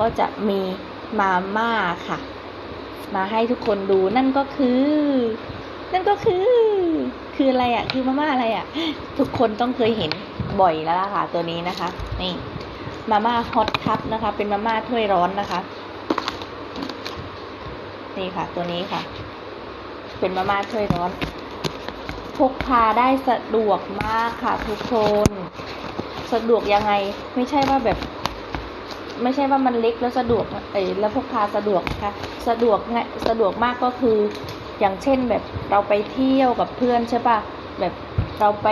ก็จะมีมาม่าค่ะ มาให้ทุกคนดูนั่นก็คือ นั่นก็คือ คืออะไรอะ่ะ คือมาม่าอะไรอะ่ะ ทุกคนต้องเคยเห็นบ่อยแล้วล่ะค่ะ ตัวนี้นะคะ นี่มาม่าฮอตคัพนะคะ เป็นมาม่าถ้วยร้อนนะคะนี่ค่ะ ตัวนี้ค่ะ เป็นมาม่าถ้วยร้อน พกพาได้สะดวกมากค่ะ ทุกคน สะดวกยังไง ไม่ใช่ว่าแบบ ไม่ใช่ว่ามันเล็กแล้วสะดวกเอยแล้วพกพาสะดวกนะคะสะดวกง่ายสะดวกมากก็คืออย่างเช่นแบบเราไปเที่ยวกับเพื่อนใช่ปะแบบเราไป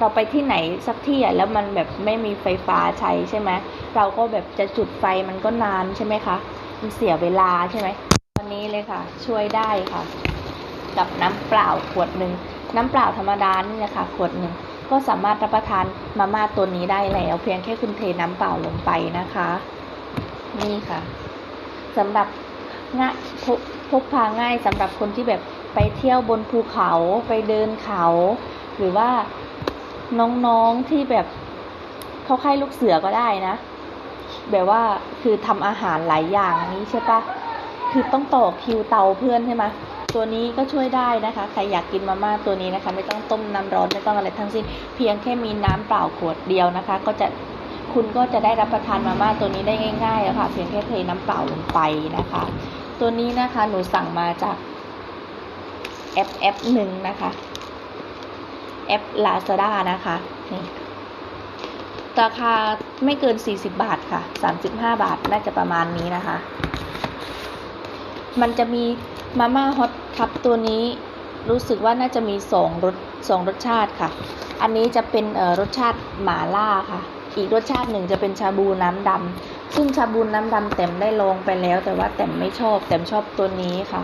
เราไปที่ไหนสักที่อะแล้วมันแบบไม่มีไฟฟ้าใช้ใช่ไหมเราก็แบบจะจุดไฟมันก็นานใช่ไหมคะมันเสียเวลาใช่ไหมตอนนี้เลยค่ะ ช่วยได้ค่ะ กับน้ำเปล่าขวดหนึ่งน้ำเปล่าธรรมดานี่แหละค่ะขวดหนึ่ง ก็สามารถรับประทานมาม่าตัวนี้ได้แล้ว เพียงแค่คุณเทน้ำเปล่าลงไปนะคะ นี่ค่ะสำหรับง่ายพกพกพาง่ายสำหรับคนที่แบบไปเที่ยวบนภูเขาไปเดินเขา หรือว่าน้องๆที่แบบเข้าค่ายลูกเสือก็ได้นะ แบบว่าคือทำอาหารหลายอย่างนี้ใช่ปะคือต้องต่อคิวเตาเพื่อนใช่ไหม ตัวนี้ก็ช่วยได้นะคะ ใครอยากกินมาม่าตัวนี้นะคะ ไม่ต้องต้มน้ำร้อนไม่ต้องอะไรทั้งสิ้น เพียงแค่มีน้ำเปล่าขวดเดียวนะคะ ก็จะคุณก็จะได้รับประทานมาม่าตัวนี้ได้ง่ายๆแล้วค่ะ เพียงแค่เทน้ำเปล่าลงไปนะคะ ตัวนี้นะคะหนูสั่งมาจากแอปแอปหนึ่งนะคะแอป Lazada นะคะนี่ราคาไม่เกิน 40 บาทค่ะ 35 บาท น่าจะประมาณนี้นะคะ มันจะมีมาม่าฮอตคัพตัวนี้รู้สึกว่าน่าจะมีสองรสสองรสชาติค่ะ อันนี้จะเป็นเอ่อรสชาติหมาล่าค่ะ อีกรสชาติหนึ่งจะเป็นชาบูน้ำดำซึ่งชาบูน้ำดำแต้มได้ลองไปแล้ว แต่ว่าแต้มไม่ชอบแต้มชอบตัวนี้ค่ะ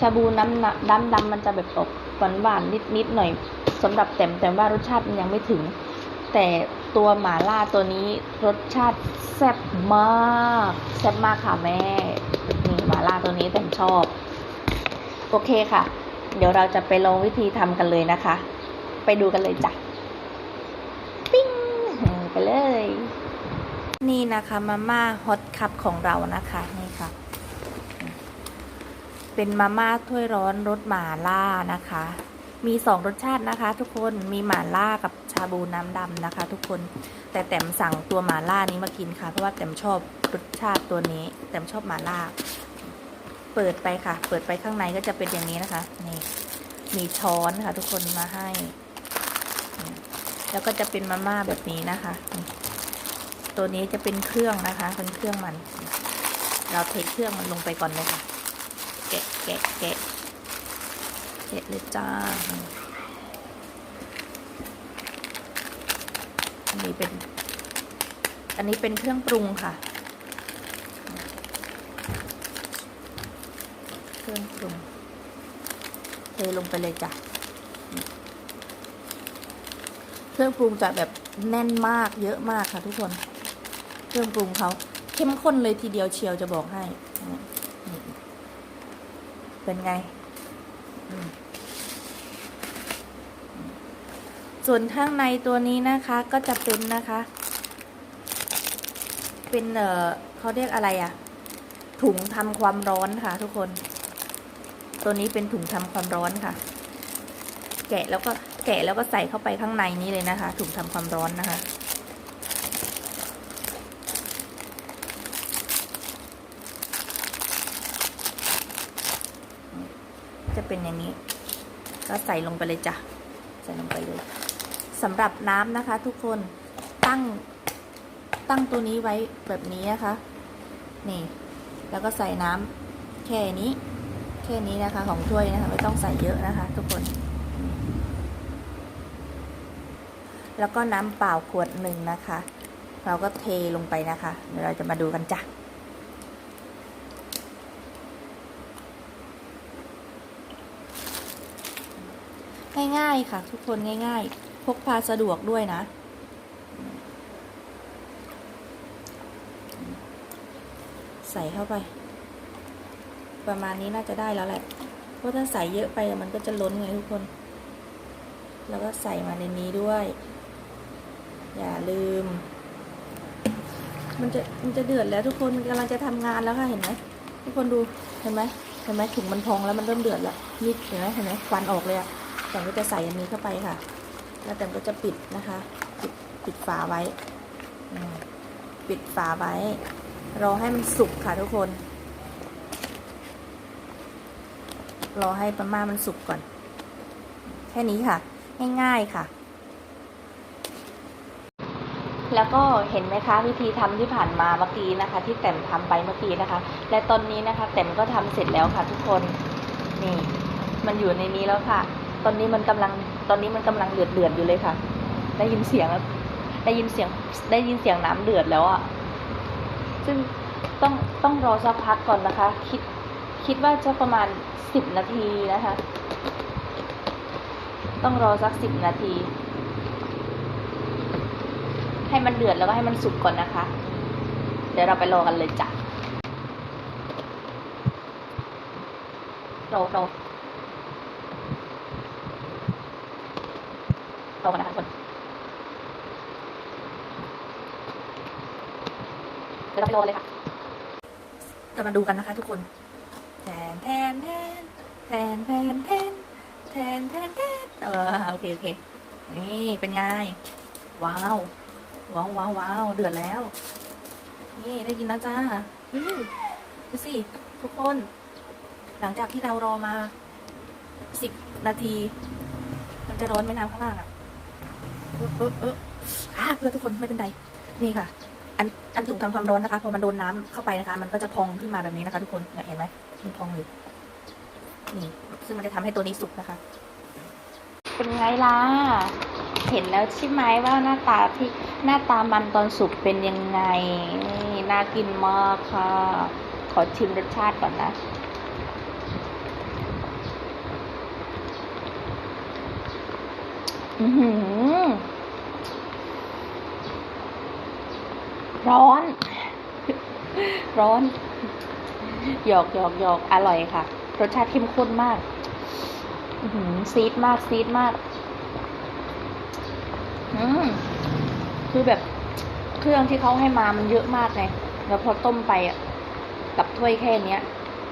ชาบูน้ำน้ำดำมันจะแบบออกหวานหวานนิดนิดหน่อยสำหรับแต้มแต่ว่ารสชาติมันยังไม่ถึง แต่ ตัวหมาล่าตัวนี้รสชาติแซ่บมากแซ่บมากค่ะแม่นี่หมาล่าตัวนี้แต้มชอบ โอเคค่ะ เดี๋ยวเราจะไปลงวิธีทำกันเลยนะคะ ไปดูกันเลยจ้ะปิ้งไปเลย นี่นะคะมาม่าฮอตคัพของเรานะคะนี่ค่ะ เป็นมาม่าถ้วยร้อนรสหมาล่านะคะ มีสองรสชาตินะคะ ทุกคนมีหม่าล่ากับชาบูน้ำดำนะคะ ทุกคนแต่แต้มสั่งตัวหม่าล่านี้มากินค่ะ เพราะว่าแต้มชอบรสชาติตัวนี้แต้มชอบหม่าล่า เปิดไปค่ะ เปิดไปข้างในก็จะเป็นอย่างนี้นะคะนี่มีช้อนค่ะ ทุกคนมาให้ แล้วก็จะเป็นมาม่าแบบนี้นะคะ ตัวนี้จะเป็นเครื่องนะคะ เป็นเครื่องมัน เราเทเครื่องมันลงไปก่อนเลยค่ะแกะแกะแกะ แกะเลยจ้าอันนี้เป็น อันนี้เป็นเครื่องปรุงค่ะ เครื่องปรุง เทลงไปเลยจ้ะ เครื่องปรุงจะแบบแน่นมากเยอะมากค่ะทุกคน เครื่องปรุงเขาเข้มข้นเลยทีเดียวเชียวจะบอกให้ เป็นไงอืม ส่วนข้างในตัวนี้นะคะก็จะเป็นนะคะ เป็นเออเขาเรียกอะไรอะถุงทำความร้อนค่ะ ทุกคน ตัวนี้เป็นถุงทำความร้อนค่ะ แกะแล้วก็แกะแล้วก็ใส่เข้าไปข้างในนี้เลยนะคะ ถุงทำความร้อนนะคะจะเป็นอย่างนี้ ก็ใส่ลงไปเลยจ้ะ ใส่ลงไปเลย สำหรับน้ำนะคะ ทุกคนตั้งตั้งตัวนี้ไว้แบบนี้นะคะนี่ แล้วก็ใส่น้ำแค่นี้ แค่นี้นะคะ ของถ้วยนะคะ ไม่ต้องใส่เยอะนะคะ ทุกคน แล้วก็น้ำเปล่าขวดหนึ่งนะคะ เราก็เทลงไปนะคะเดี๋ยวเราจะมาดูกันจ้ะง่ายๆค่ะ ทุกคนง่าย ๆ พกพาสะดวกด้วยนะ ใส่เข้าไป ประมาณนี้น่าจะได้แล้วแหละ เพราะถ้าใส่เยอะไปมันก็จะล้นไงทุกคน แล้วก็ใส่มาในนี้ด้วย อย่าลืม มันจะมันจะเดือดแล้วทุกคนมันกำลังจะทำงานแล้วค่ะเห็นไหมทุกคนดูเห็นไหมเห็นไหมถุงมันพองแล้วมันเริ่มเดือดแล้วนิดเห็นไหมเห็นไหมควันออกเลยอะแต่ก็จะใส่อันนี้เข้าไปค่ะ แล้วแต่ก็จะปิดนะคะ ปิดปิดฝาไว้ ปิดฝาไว้ รอให้มันสุกค่ะทุกคน รอให้ปลาม่ามันสุกก่อน แค่นี้ค่ะ ง่ายๆค่ะ แล้วก็เห็นไหมคะ วิธีทำที่ผ่านมาเมื่อกี้นะคะ ที่แต้มทำไปเมื่อกี้นะคะ และตอนนี้นะคะแต้มก็ทำเสร็จแล้วค่ะ ทุกคน นี่ มันอยู่ในนี้แล้วค่ะ ตอนนี้มันกำลัง ตอนนี้มันกำลังเดือดเดือดๆอยู่เลยค่ะ ได้ยินเสียงแล้วได้ยินเสียงได้ยินเสียงน้ำเดือดแล้วอะ่ะ ซึ่งต้องต้องรอสักพักก่อนนะคะ คิดคิดว่าจะประมาณสิบนาทีนะคะ ต้องรอสักสิบนาที ให้มันเดือดแล้วก็ให้มันสุกก่อนนะคะ เดี๋ยวเราไปรอกันเลยจ้ะรอรอ รอกันนะคะทุกคนเดี๋ยวเราไปรอเลยค่ะเรามาดูกันนะคะทุกคนแทนแทนแทนแทนแทนแทนแทนแทนแทนเออโอเคโอเคนี่เป็นไงว้าวว้าวว้าวว้าวเดือดแล้ว นี่ได้ยินแล้วจ้าอืมดูสิทุกคน หลังจากที่เรารอมาสิบนาที มันจะร้อนไหมน้ำข้างล่างอะ เออเออเอออะเพื่อนทุกคนไม่เป็นไรนี่ค่ะ อันอันถุงทำความร้อนนะคะพอมันโดนน้ำเข้าไปนะคะ มันก็จะพองขึ้นมาแบบนี้นะคะ ทุกคนเนี่ยเห็นไหมมันพองอยู่นี่ ซึ่งมันจะทำให้ตัวนี้สุกนะคะ เป็นไงล่ะเห็นแล้วใช่ไหมว่าหน้าตาที่หน้าตามันตอนสุกเป็นยังไงนี่น่ากินมากค่ะ ขอชิมรสชาติก่อนนะอือหือ ร้อน ร้อน หยอกหยอกหยอกอร่อยค่ะ รสชาติเข้มข้นมากอือหือซีดมากซีดมาก อืมคือแบบเครื่องที่เขาให้มามันเยอะมากไงแล้วพอต้มไปอะกับถ้วยแค่เนี้ย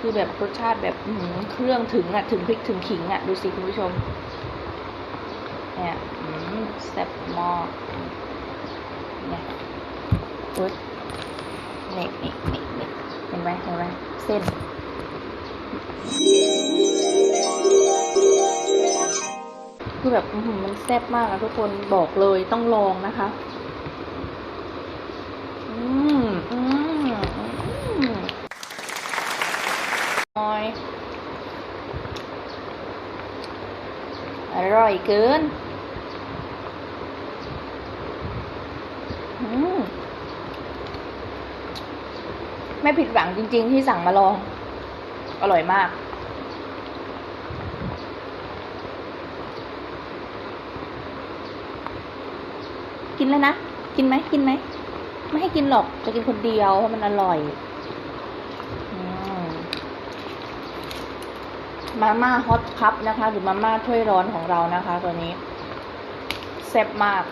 คือแบบรสชาติแบบอือหือเครื่องถึงอะ ถึงพริกถึงขิงอะ ดูสิคุณผู้ชม เนี่ยแซ่บมากเนี่ย ปึ๊บนี่นี่นี่นี่เห็นไหมเห็นไหมเส้น คือแบบมันแซ่บมากอะทุกคนบอกเลยต้องลองนะคะ อืมอืมอืมอร่อยอร่อยเกิน อืม ไม่ผิดหวังจริง ๆ ที่สั่งมาลอง อร่อยมาก กินเลยนะ กินไหมกินไหม ไม่ให้กินหรอก จะกินคนเดียวเพราะมันอร่อยมมาม่าฮอตคัพนะคะ หรือมาม่าถ้วยร้อนของเรานะคะ ตัวนี้แซ่บมาก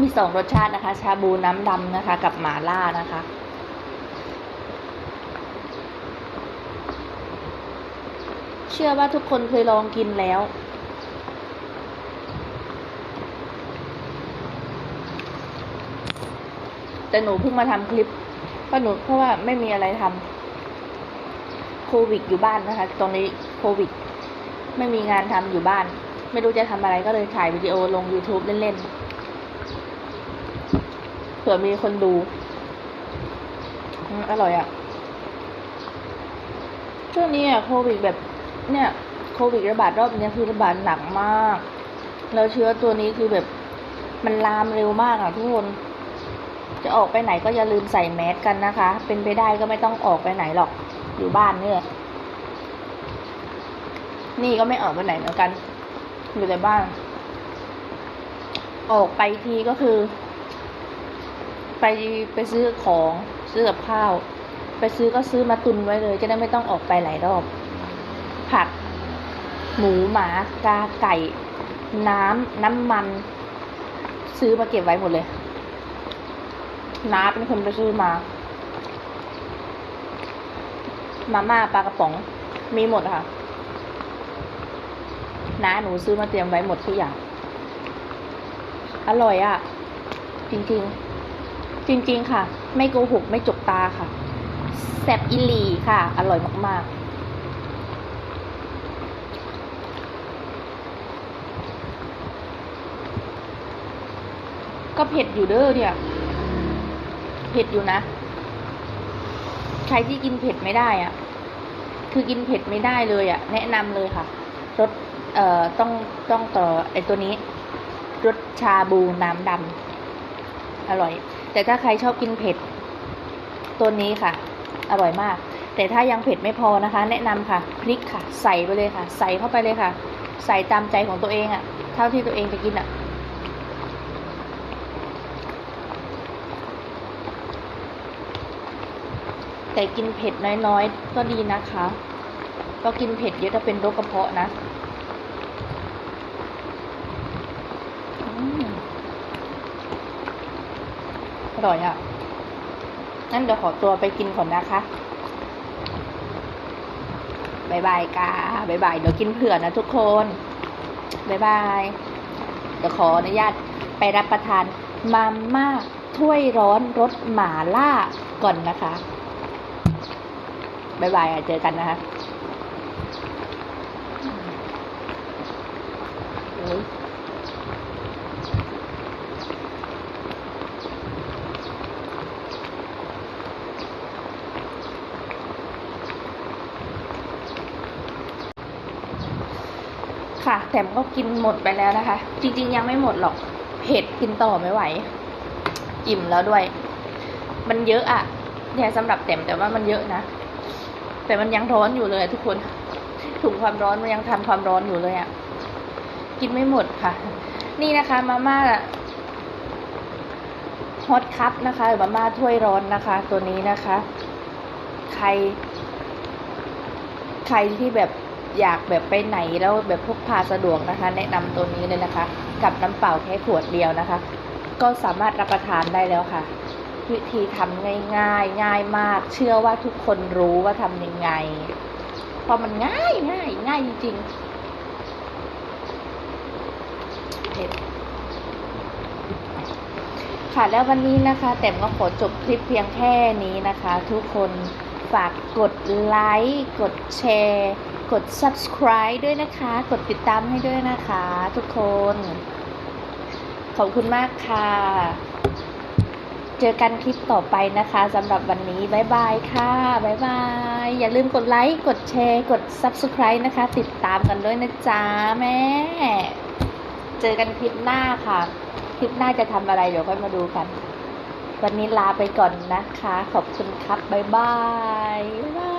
มีสองรสชาตินะคะ ชาบูน้ำดำนะคะ กับหมาล่านะคะ ชื่อว่าทุกคนเคยลองกินแล้ว แต่หนูเพิ่งมาทำคลิปเพราะหนูเพราะว่าไม่มีอะไรทำโควิดอยู่บ้านนะคะ ตรงนี้โควิด ไม่มีงานทำอยู่บ้าน ไม่รู้จะทำอะไรก็เลยถ่ายวิดีโอลง YouTube เล่นๆเผื่อมีคนดูอร่อยอะ่ะช่วงนี้อะโควิดแบบ เนี่ยโควิดระบาดรอบนี้คือระบาดหนักมาก แล้วเชื้อตัวนี้คือแบบมันลามเร็วมากอะทุกคน จะออกไปไหนก็อย่าลืมใส่แมสกันนะคะ เป็นไปได้ก็ไม่ต้องออกไปไหนหรอก อยู่บ้านเนี่ยนี่ก็ไม่ออกไปไหนเหมือนกัน อยู่แต่บ้าน ออกไปทีก็คือ ไปไปซื้อของซื้อกับข้าว ไปซื้อก็ซื้อมาตุนไว้เลย จะได้ไม่ต้องออกไปหลายรอบ ผัก หมูหมากาไก่ น้ำน้ำมัน ซื้อมาเก็บไว้หมดเลย น้าเป็นคนไปซื้อมา มาม่าปลากระป๋องมีหมดค่ะน้าหนูซื้อมาเตรียมไว้หมดทุกอย่าง อร่อยอะ่ะ จริงๆ จริง ๆ ค่ะ ไม่โกหก ไม่จกตาค่ะ แซบอิลีค่ะ อร่อยมาก ๆ ก็เผ็ดอยู่เด้อเนี่ย เผ็ดอยู่นะ ใครที่กินเผ็ดไม่ได้อะคือกินเผ็ดไม่ได้เลยอะแนะนำเลยค่ะรสเอ่อต้องต้องต่อไอตัวนี้รสชาบูน้ำดำอร่อย แต่ถ้าใครชอบกินเผ็ด ตัวนี้ค่ะ อร่อยมาก แต่ถ้ายังเผ็ดไม่พอนะคะ แนะนำค่ะพริกค่ะ ใส่ไปเลยค่ะ ใส่เข้าไปเลยค่ะ ใส่ตามใจของตัวเองอะเท่าที่ตัวเองจะกินอะ แต่กินเผ็ดน้อยๆ ก็ดีนะคะก็กินเผ็ดเยอะถ้าเป็นโรคกระเพาะนะอืมอร่อยอะงั้นเดี๋ยวขอตัวไปกินก่อนนะคะบายบายกาบายบาย เดี๋ยวกินเผื่อนะทุกคนบายบาย เดี๋ยวขออนุญาตไปรับประทานมาม่าถ้วยร้อนรสหมาล่าก่อนนะคะ บายบายเจอกันนะคะค่ะแถมก็กินหมดไปแล้วนะคะ จริง ๆ ยังไม่หมดหรอกเผ็ดกินต่อไม่ไหว อิ่มแล้วด้วย มันเยอะอะเนี่ยสำหรับแต้มแต่ว่ามันเยอะนะ แต่มันยังร้อนอยู่เลยทุกคนถุงความร้อนมันยังทำความร้อนอยู่เลยอะกินไม่หมดค่ะ นี่นะคะมาม่าฮอตคัพนะคะหรือมาม่าถ้วยร้อนนะคะ ตัวนี้นะคะ ใคร ใครที่แบบอยากแบบไปไหนแล้วแบบพกพาสะดวกนะคะ แนะนำตัวนี้เลยนะคะ กับน้ำเปล่าแค่ขวดเดียวนะคะ ก็สามารถรับประทานได้แล้วค่ะ วิธีทำง่ายๆ ง่ายมาก เชื่อว่าทุกคนรู้ว่าทำยังไง เพราะมันง่ายง่ายง่ายจริงๆค่ะแล้ววันนี้นะคะ แต่มก็ขอจบคลิปเพียงแค่นี้นะคะ ทุกคนฝากกดไลค์กดแชร์กด subscribe ด้วยนะคะ กดติดตามให้ด้วยนะคะ ทุกคน ขอบคุณมากค่ะ เจอกันคลิปต่อไปนะคะสำหรับวันนี้บ๊ายบายค่ะบ๊ายบาย อย่าลืมกดไลค์ กดแชร์ กด subscribe นะคะ ติดตามกันด้วยนะจ๊ะแม่ เจอกันคลิปหน้าค่ะ คลิปหน้าจะทำอะไรเดี๋ยวค่อยมาดูกัน วันนี้ลาไปก่อนนะคะ ขอบคุณครับบ๊ายบายบ๊ายบาย